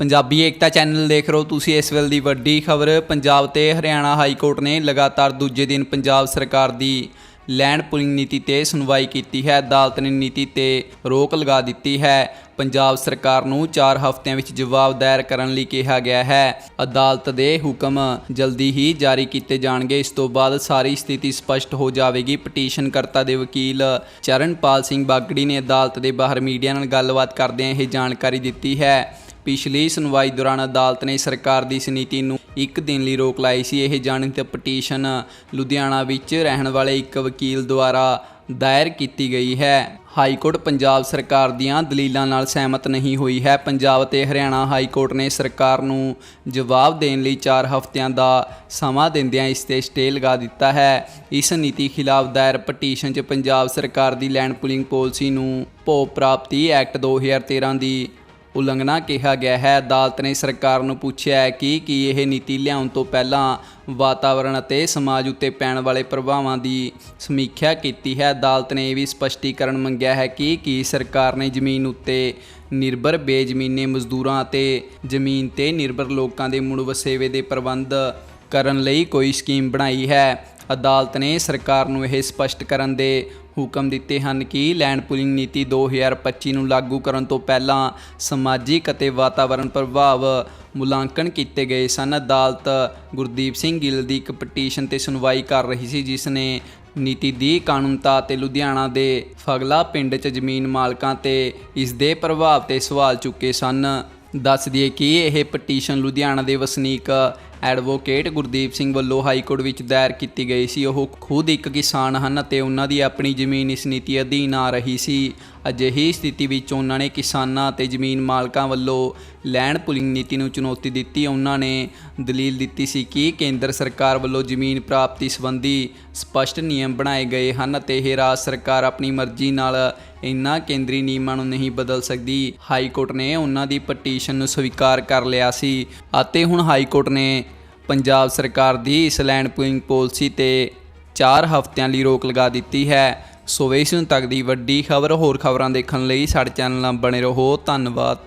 ਪੰਜਾਬੀ ਏਕਤਾ channel ਦੇਖ ਰਹੇ ਹੋ ਤੁਸੀਂ ਇਸ ਵੇਲੇ ਦੀ ਵੱਡੀ ਖਬਰ। ਪੰਜਾਬ ਤੇ ਹਰਿਆਣਾ ਹਾਈ ਕੋਰਟ ਨੇ ਲਗਾਤਾਰ ਦੂਜੇ ਦਿਨ ਪੰਜਾਬ ਸਰਕਾਰ ਦੀ ਲੈਂਡ ਪੁਲਿੰਗ ਨੀਤੀ ਤੇ ਸੁਣਵਾਈ ਕੀਤੀ ਹੈ। ਅਦਾਲਤ ਨੇ ਨੀਤੀ ਤੇ ਰੋਕ ਲਗਾ ਦਿੱਤੀ ਹੈ। ਪੰਜਾਬ ਸਰਕਾਰ ਨੂੰ 4 ਹਫ਼ਤਿਆਂ ਵਿੱਚ ਜਵਾਬ ਦਾਇਰ ਕਰਨ ਲਈ ਕਿਹਾ ਗਿਆ ਹੈ। ਅਦਾਲਤ ਦੇ ਹੁਕਮ ਜਲਦੀ ਹੀ ਜਾਰੀ ਕੀਤੇ ਜਾਣਗੇ। ਇਸ ਤੋਂ ਬਾਅਦ ਸਾਰੀ ਸਥਿਤੀ ਸਪਸ਼ਟ ਹੋ ਜਾਵੇਗੀ। ਪਟੀਸ਼ਨਕਰਤਾ ਦੇ ਵਕੀਲ ਚਰਨਪਾਲ ਸਿੰਘ ਬਾਗੜੀ ਨੇ ਅਦਾਲਤ ਦੇ ਬਾਹਰ ਮੀਡੀਆ ਨਾਲ ਗੱਲਬਾਤ ਕਰਦਿਆਂ ਇਹ ਜਾਣਕਾਰੀ ਦਿੱਤੀ ਹੈ। ਪਿਛਲੀ ਸੁਣਵਾਈ ਦੌਰਾਨ ਅਦਾਲਤ ਨੇ ਸਰਕਾਰ ਦੀ ਇਸ ਨੀਤੀ ਨੂੰ ਇੱਕ ਦਿਨ ਲਈ ਰੋਕ ਲਾਈ ਸੀ। ਇਹ ਜਾਣਤ ਪਟੀਸ਼ਨ ਲੁਧਿਆਣਾ ਵਿੱਚ ਰਹਿਣ ਵਾਲੇ ਇੱਕ ਵਕੀਲ ਦੁਆਰਾ ਦਾਇਰ ਕੀਤੀ ਗਈ ਹੈ। ਹਾਈ ਕੋਰਟ ਪੰਜਾਬ ਸਰਕਾਰ ਦੀਆਂ ਦਲੀਲਾਂ ਨਾਲ ਸਹਿਮਤ ਨਹੀਂ ਹੋਈ ਹੈ। ਪੰਜਾਬ ਤੇ ਹਰਿਆਣਾ ਹਾਈ ਕੋਰਟ ਨੇ ਸਰਕਾਰ ਨੂੰ ਜਵਾਬ ਦੇਣ ਲਈ 4 ਹਫ਼ਤਿਆਂ ਦਾ ਸਮਾਂ ਦਿੰਦਿਆਂ ਇਸ ਤੇ ਸਟੇ ਲਗਾ ਦਿੱਤਾ ਹੈ। ਇਸ ਨੀਤੀ ਖਿਲਾਫ ਦਾਇਰ ਪਟੀਸ਼ਨ 'ਚ ਪੰਜਾਬ ਸਰਕਾਰ ਦੀ ਲੈਂਡ ਪੁਲਿੰਗ ਪਾਲਿਸੀ ਨੂੰ ਭੋ ਪ੍ਰਾਪਤੀ ਐਕਟ 2013 ਦੀ ਉਲੰਘਣਾ ਕਿਹਾ ਗਿਆ ਹੈ। ਅਦਾਲਤ ਨੇ ਸਰਕਾਰ ਨੂੰ ਪੁੱਛਿਆ ਹੈ ਕਿ ਕੀ ਇਹ ਨੀਤੀ ਲਿਆਉਣ ਤੋਂ ਪਹਿਲਾਂ ਵਾਤਾਵਰਣ ਅਤੇ ਸਮਾਜ ਉੱਤੇ ਪੈਣ ਵਾਲੇ ਪ੍ਰਭਾਵਾਂ ਦੀ ਸਮੀਖਿਆ ਕੀਤੀ ਹੈ। ਅਦਾਲਤ ਨੇ ਇਹ ਵੀ ਸਪਸ਼ਟੀਕਰਨ ਮੰਗਿਆ ਹੈ ਕਿ ਕੀ ਸਰਕਾਰ ਨੇ ਜ਼ਮੀਨ ਉੱਤੇ ਨਿਰਭਰ ਬੇਜ਼ਮੀਨੇ ਮਜ਼ਦੂਰਾਂ ਅਤੇ ਜ਼ਮੀਨ ਤੇ ਨਿਰਭਰ ਲੋਕਾਂ ਦੇ ਮੁੜ ਵਸੇਵੇ ਦੇ ਪ੍ਰਬੰਧ ਕਰਨ ਲਈ ਕੋਈ ਸਕੀਮ ਬਣਾਈ ਹੈ। ਅਦਾਲਤ ਨੇ ਸਰਕਾਰ ਨੂੰ ਇਹ ਸਪਸ਼ਟ ਕਰਨ ਦੇ ਹੁਕਮ ਦਿੱਤੇ ਹਨ ਕਿ ਲੈਂਡ ਪੁਲਿੰਗ ਨੀਤੀ 2025 ਨੂੰ ਲਾਗੂ ਕਰਨ ਤੋਂ ਪਹਿਲਾਂ ਸਮਾਜਿਕ ਅਤੇ ਵਾਤਾਵਰਣ ਪ੍ਰਭਾਵ ਮੁਲਾਂਕਣ ਕੀਤੇ ਗਏ ਸਨ। ਅਦਾਲਤ ਗੁਰਦੀਪ ਸਿੰਘ ਗਿੱਲ ਦੀ ਇੱਕ ਪਟੀਸ਼ਨ ਤੇ ਸੁਣਵਾਈ ਕਰ ਰਹੀ ਸੀ, ਜਿਸ ਨੇ ਨੀਤੀ ਦੀ ਕਾਨੂੰਨਤਾ ਤੇ ਲੁਧਿਆਣਾ ਦੇ ਫਗਲਾ ਪਿੰਡ 'ਚ ਜ਼ਮੀਨ ਮਾਲਕਾਂ ਤੇ ਇਸ ਦੇ ਪ੍ਰਭਾਵ ਤੇ ਸਵਾਲ ਚੁੱਕੇ ਸਨ। ਦੱਸ ਦਈਏ ਕਿ ਇਹ ਪਟੀਸ਼ਨ ਲੁਧਿਆਣਾ ਦੇ ਵਸਨੀਕ ਐਡਵੋਕੇਟ ਗੁਰਦੀਪ ਸਿੰਘ ਵੱਲੋਂ ਹਾਈ ਕੋਰਟ ਵਿੱਚ ਦਾਇਰ ਕੀਤੀ ਗਈ ਸੀ। ਉਹ ਖੁਦ ਇੱਕ ਕਿਸਾਨ ਹਨ ਅਤੇ ਉਹਨਾਂ ਦੀ ਆਪਣੀ ਜ਼ਮੀਨ ਇਸ ਨੀਤੀ ਅਧੀਨ ਆ ਰਹੀ ਸੀ। ਅਜਿਹੀ ਸਥਿਤੀ ਵਿੱਚ ਉਹਨਾਂ ਨੇ ਕਿਸਾਨਾਂ ਅਤੇ ਜ਼ਮੀਨ ਮਾਲਕਾਂ ਵੱਲੋਂ ਲੈਂਡ ਪੁਲਿੰਗ ਨੀਤੀ ਨੂੰ ਚੁਣੌਤੀ ਦਿੱਤੀ। ਉਹਨਾਂ ਨੇ ਦਲੀਲ ਦਿੱਤੀ ਸੀ ਕਿ ਕੇਂਦਰ ਸਰਕਾਰ ਵੱਲੋਂ ਜ਼ਮੀਨ ਪ੍ਰਾਪਤੀ ਸੰਬੰਧੀ ਸਪਸ਼ਟ ਨਿਯਮ ਬਣਾਏ ਗਏ ਹਨ ਅਤੇ ਇਹ ਰਾਜ ਸਰਕਾਰ ਆਪਣੀ ਮਰਜ਼ੀ ਨਾਲ ਇਨ੍ਹਾਂ ਕੇਂਦਰੀ ਨਿਯਮਾਂ ਨੂੰ ਨਹੀਂ ਬਦਲ ਸਕਦੀ। ਹਾਈ ਕੋਰਟ ਨੇ ਉਹਨਾਂ ਦੀ ਪਟੀਸ਼ਨ ਨੂੰ ਸਵੀਕਾਰ ਕਰ ਲਿਆ ਸੀ ਅਤੇ ਹੁਣ ਹਾਈ ਕੋਰਟ ਨੇ ਪੰਜਾਬ ਸਰਕਾਰ ਦੀ ਇਸ ਲੈਂਡ ਪੁਲਿੰਗ ਪਾਲਿਸੀ ਤੇ 4 ਹਫ਼ਤਿਆਂ ਲਈ ਰੋਕ ਲਗਾ ਦਿੱਤੀ ਹੈ। ਸੋ ਇਸ ਤੱਕ ਦੀ ਵੱਡੀ ਖਬਰ, ਹੋਰ ਖਬਰਾਂ ਦੇਖਣ ਲਈ ਸਾਡੇ ਚੈਨਲ ਨਾਲ ਬਣੇ ਰਹੋ। ਧੰਨਵਾਦ।